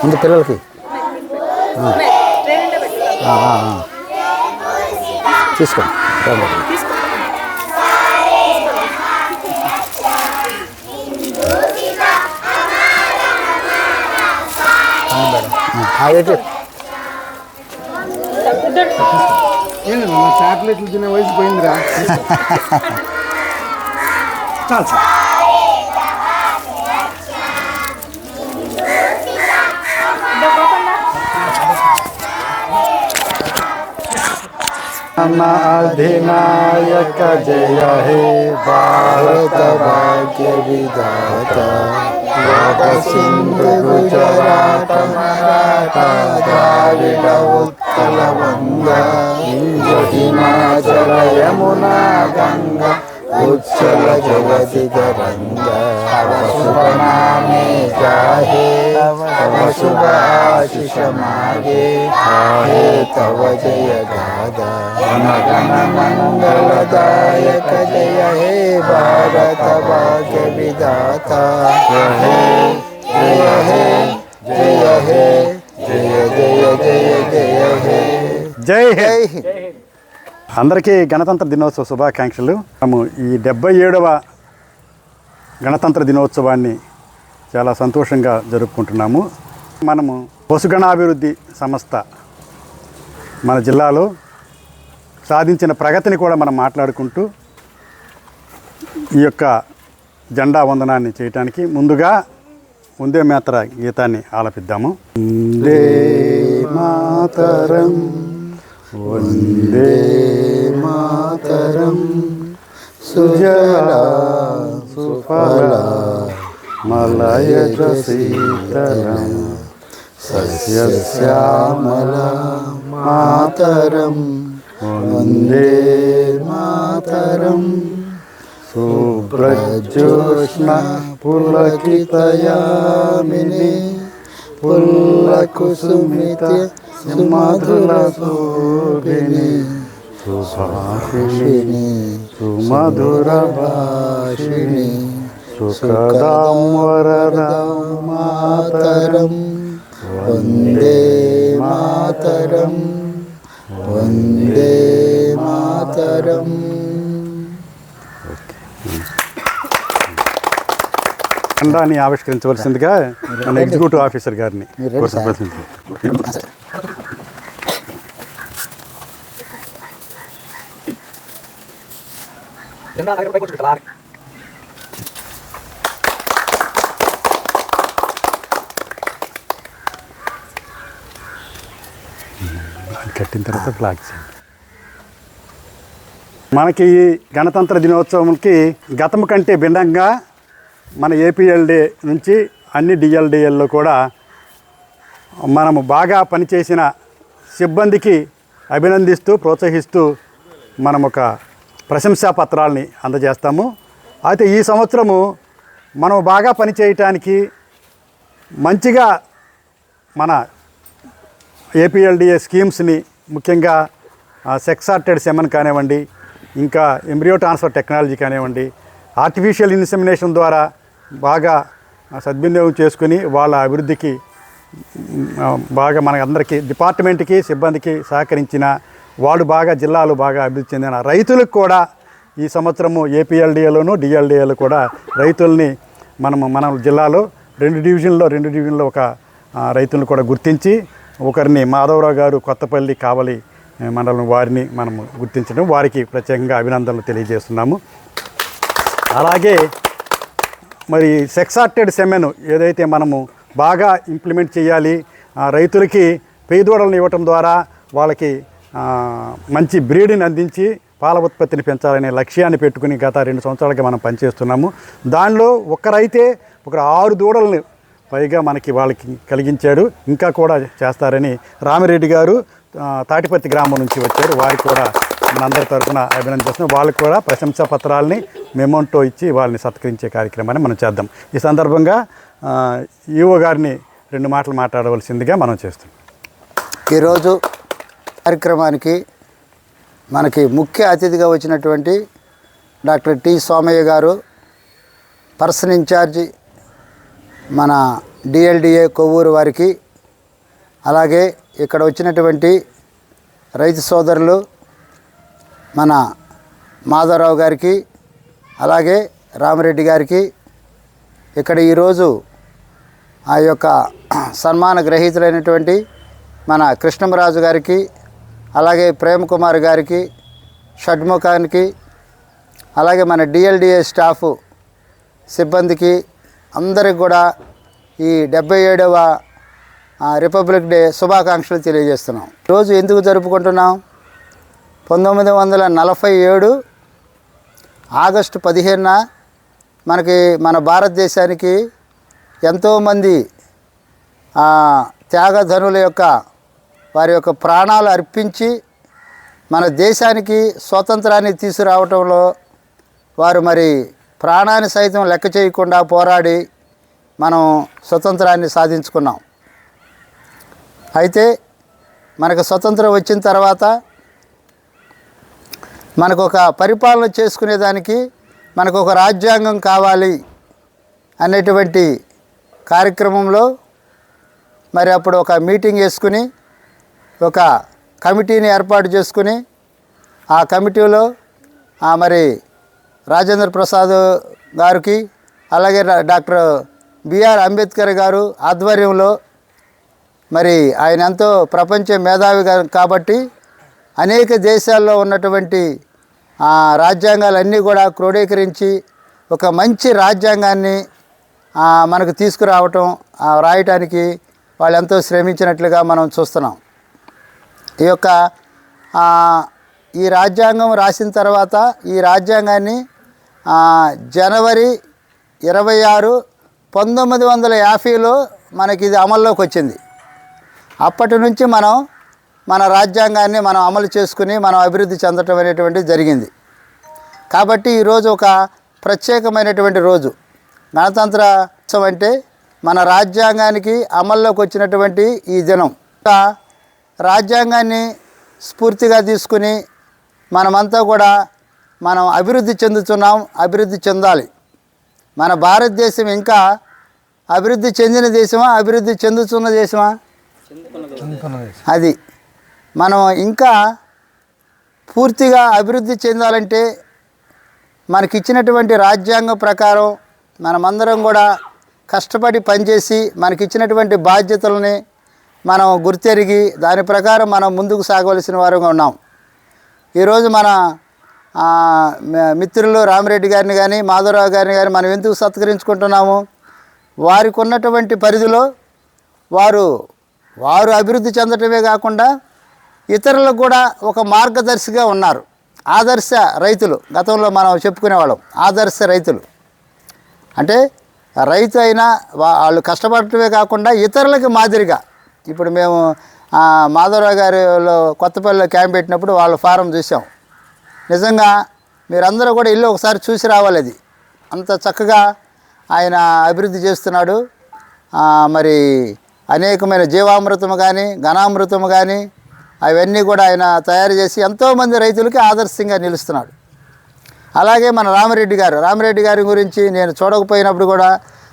ముందు పిల్లలకి. తీసుకోండి చాక్లెట్లు తినే వయసు పోయిందిరా? చాలు సార్ राम अधिनायक जय हे भारत भाग्य विधाता। सिंधु गुजरात मराठा द्राविड उत्कल गंगा हिमाचल यमुना गंगा उच्छल जगतिक रंगा शुभ नामे जाहे तव शुभ आशिष मागे। आहे तव जय गादा। గణ గణ మంగళదాయక జయ హే భారత భాగ్య విధాత జయ హే జయ హే జయ హే జయ జయ జయ జయ హే జై హింద్. అందరికీ గణతంత్ర దినోత్సవ శుభాకాంక్షలు. మనము ఈ డెబ్బై ఏడవ గణతంత్ర దినోత్సవాన్ని చాలా సంతోషంగా జరుపుకుంటున్నాము. మనము పశుగణాభివృద్ధి సంస్థ మన జిల్లాలో సాధించిన ప్రగతిని కూడా మనం మాట్లాడుకుంటూ ఈ యొక్క జెండా వందనాన్ని చేయటానికి ముందుగా ముందే మాత్ర గీతాన్ని ఆలపిద్దాము. మాతరం వందే మాతరం సుజలా సుఫల మలయజ శీతలం సస్యశ్యామల మాతరం. वन्दे मातरं सुब्रजोष्म पुलकितयामिनि पुलकुसुमित मधुरसोभिणिभाषिणि तु सुखदां वरदां मातरं वन्दे मातरम्। వందే మాతరం. ఖండాన్ని ఆవిష్కరించవలసిందిగా మన ఎగ్జిక్యూటివ్ ఆఫీసర్ గారిని మీరు రెడీ సార్? కోరుతున్నాను. అది కట్టిన తర్వాత ఫ్లాగ్ చేయండి. మనకి ఈ గణతంత్ర దినోత్సవంకి గతం కంటే భిన్నంగా మన ఏపీఎల్డే నుంచి అన్ని డిఎల్డిఎల్లో కూడా మనము బాగా పనిచేసిన సిబ్బందికి అభినందిస్తూ ప్రోత్సహిస్తూ మనం ఒక ప్రశంసా పత్రాలని అందజేస్తాము అయితే ఈ సంవత్సరము మనం బాగా పనిచేయటానికి మంచిగా మన ఏపీఎల్డిఏ స్కీమ్స్ని ముఖ్యంగా సెక్సార్టెడ్ సెమన్ కానివ్వండి ఇంకా ఎంబ్రియో ట్రాన్స్ఫర్ టెక్నాలజీ కానివ్వండి ఆర్టిఫిషియల్ ఇన్సెమినేషన్ ద్వారా బాగా సద్వినియోగం చేసుకుని వాళ్ళ అభివృద్ధికి బాగా మన అందరికీ డిపార్ట్మెంట్కి సిబ్బందికి సహకరించిన వాడు బాగా జిల్లాలు బాగా అభివృద్ధి చెందిన రైతులకు కూడా ఈ సంవత్సరము ఏపీఎల్డిఏలోను డిఎల్డిఏలో కూడా రైతుల్ని మనము మన జిల్లాలో రెండు డివిజన్లో రెండు డివిజన్లో ఒక రైతులను కూడా గుర్తించి ఒకరిని మాధవరావు గారు కొత్తపల్లి కావలి మండలం వారిని మనము గుర్తించడం వారికి ప్రత్యేకంగా అభినందనలు తెలియజేస్తున్నాము. అలాగే మరి సెక్సార్టెడ్ సెమెన్ ఏదైతే మనము బాగా ఇంప్లిమెంట్ చేయాలి ఆ, రైతులకి పేదోడలను ఇవ్వటం ద్వారా వాళ్ళకి మంచి బ్రీడ్ని అందించి పాల ఉత్పత్తిని పెంచాలనే లక్ష్యాన్ని పెట్టుకుని గత రెండు సంవత్సరాలుగా మనం పనిచేస్తున్నాము. దానిలో ఒకరైతే ఒక ఆరు దూడలను పైగా మనకి వాళ్ళకి కలిగించాడు. ఇంకా కూడా చేస్తారని రామిరెడ్డి గారు తాటిపత్తి గ్రామం నుంచి వచ్చారు. వారికి కూడా మనందరి తరఫున అభినందిస్తున్నాం వాళ్ళకి కూడా ప్రశంసా పత్రాలని మెమోంటో ఇచ్చి వాళ్ళని సత్కరించే కార్యక్రమాన్ని మనం చేద్దాం. ఈ సందర్భంగా ఈఓ గారిని రెండు మాటలు మాట్లాడవలసిందిగా మనం చేస్తున్నాం. ఈరోజు కార్యక్రమానికి మనకి ముఖ్య అతిథిగా వచ్చినటువంటి డాక్టర్ టి. సోమయ్య గారు పర్సన్ ఇన్ఛార్జి మన డిఎల్డిఏ కొవ్వూరు వారికి అలాగే ఇక్కడ వచ్చినటువంటి రైతు సోదరులు మన మాధవరావు గారికి అలాగే రామరెడ్డి గారికి ఇక్కడ ఈరోజు ఆ యొక్క సన్మాన గ్రహీతులైనటువంటి మన కృష్ణమరాజు గారికి అలాగే ప్రేమ్ కుమార్ గారికి షడ్ముఖానికి అలాగే మన డిఎల్డిఏ స్టాఫ్ సిబ్బందికి అందరికి కూడా ఈ డెబ్బై ఏడవ రిపబ్లిక్ డే శుభాకాంక్షలు తెలియజేస్తున్నాం. రోజు ఎందుకు జరుపుకుంటున్నాం? పంతొమ్మిది వందల నలభై ఏడు ఆగస్టు పదిహేనున మనకి మన భారతదేశానికి ఎంతోమంది త్యాగధనుల యొక్క వారి యొక్క ప్రాణాలు అర్పించి మన దేశానికి స్వాతంత్రాన్ని తీసుకురావటంలో వారు మరి ప్రాణాన్ని సైతం లెక్క చేయకుండా పోరాడి మనం స్వతంత్రాన్ని సాధించుకున్నాం. అయితే మనకు స్వతంత్రం వచ్చిన తర్వాత మనకు ఒక పరిపాలన చేసుకునేదానికి మనకు ఒక రాజ్యాంగం కావాలి అనేటువంటి కార్యక్రమంలో మరి అప్పుడు ఒక మీటింగ్ వేసుకుని ఒక కమిటీని ఏర్పాటు చేసుకుని ఆ కమిటీలో ఆ మరి రాజేంద్ర ప్రసాద్ గారికి అలాగే డాక్టర్ బిఆర్ అంబేద్కర్ గారు ఆధ్వర్యంలో మరి ఆయన ఎంతో ప్రపంచ మేధావి కాబట్టి అనేక దేశాల్లో ఉన్నటువంటి రాజ్యాంగాలన్నీ కూడా క్రోడీకరించి ఒక మంచి రాజ్యాంగాన్ని మనకు తీసుకురావటం రాయటానికి వాళ్ళు ఎంతో శ్రమించినట్లుగా మనం చూస్తున్నాం. ఈ యొక్క ఈ రాజ్యాంగం రాసిన తర్వాత ఈ రాజ్యాంగాన్ని జనవరి ఇరవై ఆరు పంతొమ్మిది వందల యాభైలో మనకి ఇది అమల్లోకి వచ్చింది అప్పటి నుంచి మనం మన రాజ్యాంగాన్ని మనం అమలు చేసుకుని మనం అభివృద్ధి చెందటం అనేటువంటిది జరిగింది. కాబట్టి ఈరోజు ఒక ప్రత్యేకమైనటువంటి రోజు. గణతంత్ర ఉత్సవం అంటే మన రాజ్యాంగానికి అమల్లోకి వచ్చినటువంటి ఈ దినం. ఒక రాజ్యాంగాన్ని స్ఫూర్తిగా తీసుకుని మనమంతా కూడా మనం అభివృద్ధి చెందుతున్నాం అభివృద్ధి చెందాలి. మన భారతదేశం ఇంకా అభివృద్ధి చెందిన దేశమా అభివృద్ధి చెందుతున్న దేశమా? అది. మనం ఇంకా పూర్తిగా అభివృద్ధి చెందాలంటే మనకిచ్చినటువంటి రాజ్యాంగం ప్రకారం మనమందరం కూడా కష్టపడి పనిచేసి మనకిచ్చినటువంటి బాధ్యతలని మనం గుర్తెరిగి దాని ప్రకారం మనం ముందుకు సాగవలసిన వారుగా ఉన్నాం. ఈరోజు మన మిత్రులు రామిరెడ్డి గారిని కానీ మాధవరావు గారిని కానీ మనం ఎందుకు సత్కరించుకుంటున్నాము? వారికి ఉన్నటువంటి పరిధిలో వారు వారు అభివృద్ధి చెందటమే కాకుండా ఇతరులకు కూడా ఒక మార్గదర్శిగా ఉన్నారు. ఆదర్శ రైతులు గతంలో మనం చెప్పుకునేవాళ్ళం ఆదర్శ రైతులు. అంటే రైతు అయినా వాళ్ళు కష్టపడటమే కాకుండా ఇతరులకి మాదిరిగా. ఇప్పుడు మేము మాధవరావు గారిలో కొత్తపల్లిలో క్యాంప్ పెట్టినప్పుడు వాళ్ళ ఫారం చూసాం నిజంగా మీరందరూ కూడా ఇల్లు ఒకసారి చూసి రావాలి అది. అంత చక్కగా ఆయన అభివృద్ధి చేస్తున్నాడు. మరి అనేకమైన జీవామృతము కానీ ఘనామృతము కానీ అవన్నీ కూడా ఆయన తయారు చేసి ఎంతోమంది రైతులకి ఆదర్శంగా నిలుస్తున్నాడు. అలాగే మన రామిరెడ్డి గారు రామిరెడ్డి గారి గురించి నేను చూడకపోయినప్పుడు కూడా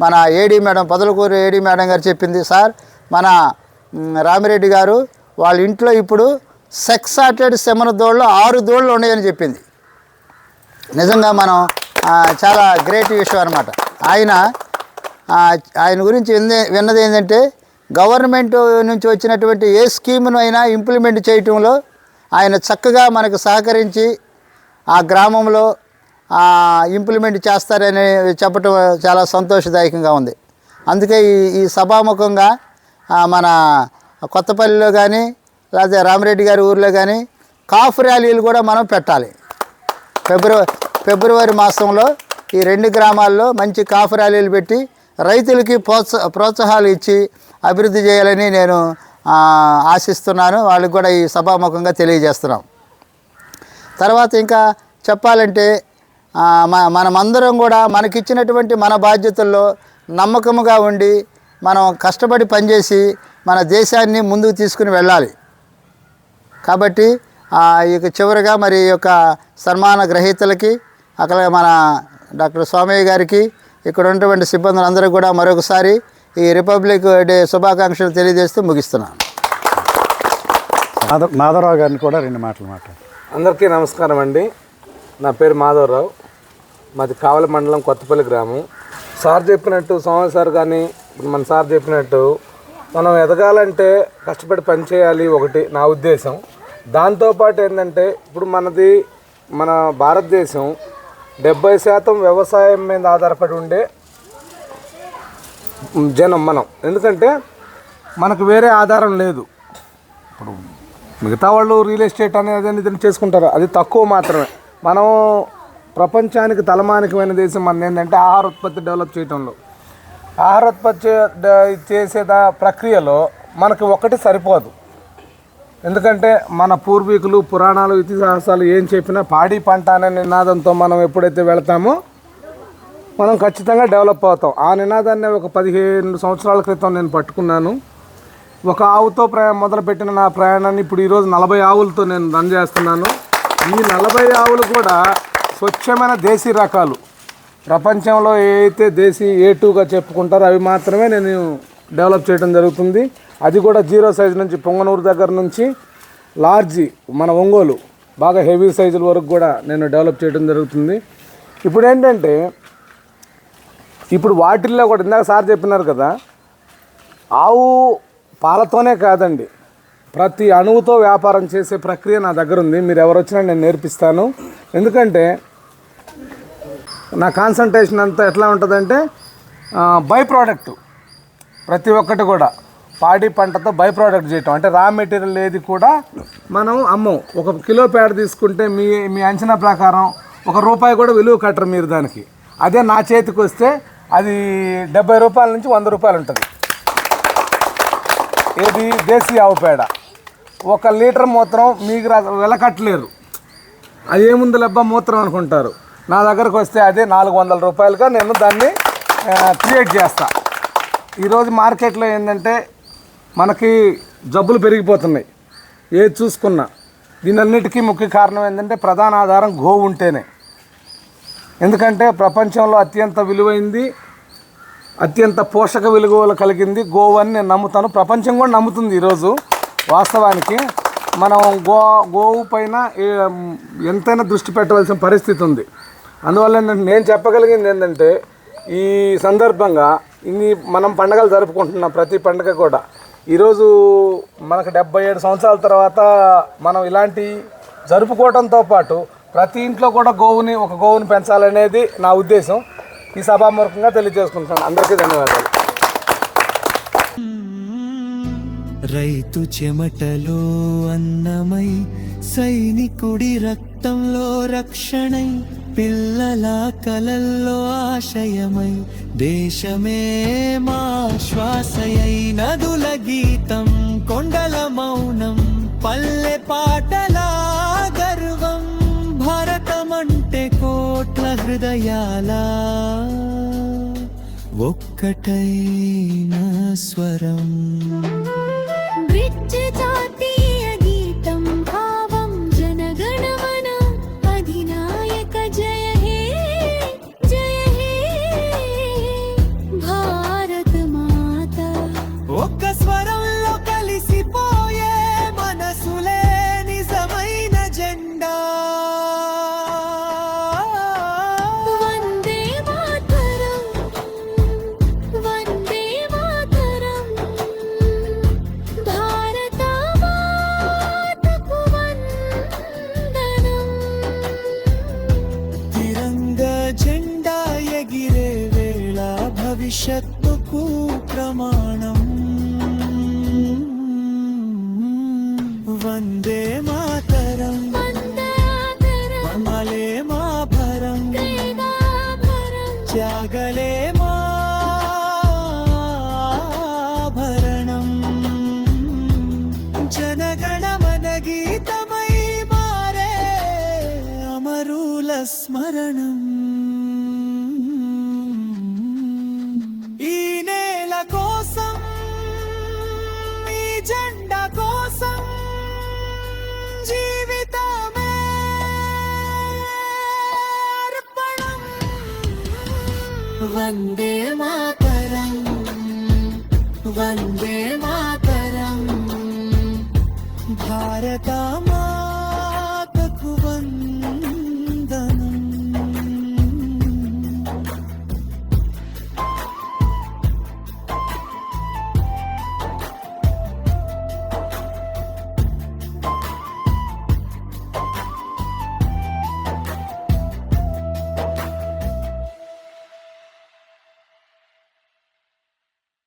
మన AD madam Podalakuru AD madam గారు చెప్పింది సార్ మన రామిరెడ్డి గారు వాళ్ళ ఇంట్లో ఇప్పుడు సెక్స్ సాటెడ్ సెమన దోళ్ళు ఆరు దోళ్ళు ఉన్నాయని చెప్పింది. నిజంగా మనం చాలా గ్రేట్ విషయం అనమాట ఆయన ఆయన గురించి విన్నది విన్నది ఏంటంటే గవర్నమెంట్ నుంచి వచ్చినటువంటి ఏ స్కీమ్ను అయినా ఇంప్లిమెంట్ చేయటంలో ఆయన చక్కగా మనకు సహకరించి ఆ గ్రామంలో ఇంప్లిమెంట్ చేస్తారని చెప్పటం చాలా సంతోషదాయకంగా ఉంది. అందుకే ఈ ఈ సభాముఖంగా మన కొత్తపల్లిలో కానీ లేకపోతే రామరెడ్డి గారి ఊర్లో కానీ కాఫ్ ర్యాలీలు కూడా మనం పెట్టాలి. ఫిబ్రవరి ఫిబ్రవరి మాసంలో ఈ రెండు గ్రామాల్లో మంచి కాఫ్ ర్యాలీలు పెట్టి రైతులకి ప్రోత్స ప్రోత్సాహాలు ఇచ్చి అభివృద్ధి చేయాలని నేను ఆశిస్తున్నాను. వాళ్ళకి కూడా ఈ సభాముఖంగా తెలియజేస్తున్నాం. తర్వాత ఇంకా చెప్పాలంటే మనమందరం కూడా మనకిచ్చినటువంటి మన బాధ్యతల్లో నమ్మకముగా ఉండి మనం కష్టపడి పనిచేసి మన దేశాన్ని ముందుకు తీసుకుని వెళ్ళాలి. కాబట్టి ఆ, ఇక చివరిగా మరి ఈ యొక్క సన్మాన గ్రహీతలకి అక్కడ మన డాక్టర్ స్వామయ్య గారికి ఇక్కడ ఉన్నటువంటి సిబ్బందులందరూ కూడా మరొకసారి ఈ రిపబ్లిక్ డే శుభాకాంక్షలు తెలియజేస్తూ ముగిస్తున్నాను. మాధవ్ మాధవరావు గారిని కూడా రెండు మాటలు మాట్లాడు. అందరికీ నమస్కారం అండి. నా పేరు మాధవరావు. మాది కావలి మండలం కొత్తపల్లి గ్రామం. సార్ చెప్పినట్టు సోమవారి సార్ కానీ మన సార్ చెప్పినట్టు మనం ఎదగాలంటే కష్టపడి పని చేయాలి ఒకటి నా ఉద్దేశం. దాంతోపాటు ఏంటంటే ఇప్పుడు మనది మన భారతదేశం డెబ్బై శాతం వ్యవసాయం మీద ఆధారపడి ఉండే జనం మనం. ఎందుకంటే మనకు వేరే ఆధారం లేదు. ఇప్పుడు మిగతా వాళ్ళు రియల్ ఎస్టేట్ అనేది చేసుకుంటారు. అది తక్కువ మాత్రమే. మనం ప్రపంచానికి తలమానికమైన దేశం మన ఏంటంటే ఆహార ఉత్పత్తి డెవలప్ చేయడంలో ఆహార ఉత్పత్తి చే- చేసే దా- ప్రక్రియలో మనకి ఒకటి సరిపోదు. ఎందుకంటే మన పూర్వీకులు పురాణాలు ఇతిహాసాలు ఏం చెప్పినా పాడి పంట అనే నినాదంతో మనం ఎప్పుడైతే వెళ్తామో మనం ఖచ్చితంగా డెవలప్ అవుతాం. ఆ నినాదాన్ని ఒక పదిహేను సంవత్సరాల క్రితం నేను పట్టుకున్నాను. ఒక ఆవుతో ప్రయా మొదలుపెట్టిన నా ప్రయాణాన్ని ఇప్పుడు ఈరోజు నలభై ఆవులతో నేను రన్ చేస్తున్నాను. ఈ నలభై ఆవులు కూడా స్వచ్ఛమైన దేశీ రకాలు. ప్రపంచంలో ఏ అయితే దేశీ ఏ టూగా చెప్పుకుంటారో అవి మాత్రమే నేను డెవలప్ చేయడం జరుగుతుంది. అది కూడా జీరో సైజ్ నుంచి పొంగనూరు దగ్గర నుంచి లార్జీ మన ఒంగోలు. బాగా హెవీ సైజుల వరకు కూడా నేను డెవలప్ చేయడం జరుగుతుంది. ఇప్పుడు ఏంటంటే ఇప్పుడు వాటిల్లో కూడా ఇందాక సార్ చెప్పినారు కదా ఆవు పాలతోనే కాదండి. ప్రతి అణువుతో వ్యాపారం చేసే ప్రక్రియ నా దగ్గర ఉంది. మీరు ఎవరు వచ్చినా నేను నేర్పిస్తాను. ఎందుకంటే నా కాన్సన్ట్రేషన్ అంతా ఎట్లా ఉంటుందంటే బై ప్రోడక్ట్ ప్రతి ఒక్కటి కూడా. పాడి పంటతో బై ప్రోడక్ట్ చేయటం. అంటే రా మెటీరియల్ ఏది కూడా మనం అమ్మం. ఒక కిలో పేడ తీసుకుంటే మీ మీ అంచనా ప్రకారం ఒక రూపాయి కూడా విలువ కట్టరు మీరు దానికి. అదే నా చేతికి వస్తే అది డెబ్బై రూపాయల నుంచి వంద రూపాయలు ఉంటుంది. ఏది? దేశీ ఆవు పేడ. ఒక లీటర్ మూత్రం మీకు వెలకట్టలేరు అది ఏముంది లబ్బా? మూత్రం అనుకుంటారు. నా దగ్గరకు వస్తే అదే నాలుగు వందల రూపాయలుగా నేను దాన్ని క్రియేట్ చేస్తాను ఈరోజు మార్కెట్లో ఏంటంటే మనకి జబ్బులు పెరిగిపోతున్నాయి. ఏది చూసుకున్నా దీనన్నిటికీ ముఖ్య కారణం ఏంటంటే ప్రధాన ఆధారం గోవు ఉంటేనే. ఎందుకంటే ప్రపంచంలో అత్యంత విలువైంది అత్యంత పోషక విలువలు కలిగింది గోవు అని నేను నమ్ముతాను. ప్రపంచం కూడా నమ్ముతుంది ఈరోజు. వాస్తవానికి మనం గో గోవు పైన ఎంతైనా దృష్టి పెట్టవలసిన పరిస్థితి ఉంది. అందువల్ల నేను చెప్పగలిగింది ఏంటంటే ఈ సందర్భంగా ఇన్ని మనం పండగలు జరుపుకుంటున్నాం ప్రతి పండగ కూడా. ఈరోజు మనకు డెబ్బై ఏడు సంవత్సరాల తర్వాత మనం ఇలాంటి జరుపుకోవడంతో పాటు ప్రతి ఇంట్లో కూడా గోవుని ఒక గోవుని పెంచాలనేది నా ఉద్దేశం. ఈ సభామూర్ఖంగా తెలియజేసుకుంటాను అందరికీ ధన్యవాదాలు. రైతు చెమటలో అన్నమై సైనికుడి రక్తంలో రక్షణై పిల్లల కలల్లో ఆశయమై దేశమే మా శ్వాసయై నదుల గీతం కొండల మౌనం పల్లె పాటల గర్వం. భారతమంటే కోట్ల హృదయాల. ఒక్కటైన స్వరం. జాతి మరణం. ఈ నేల కోసం ఈ జెండా కోసం జీవితమే వందే మాతరం వందే మాతరం. భారత మాతకు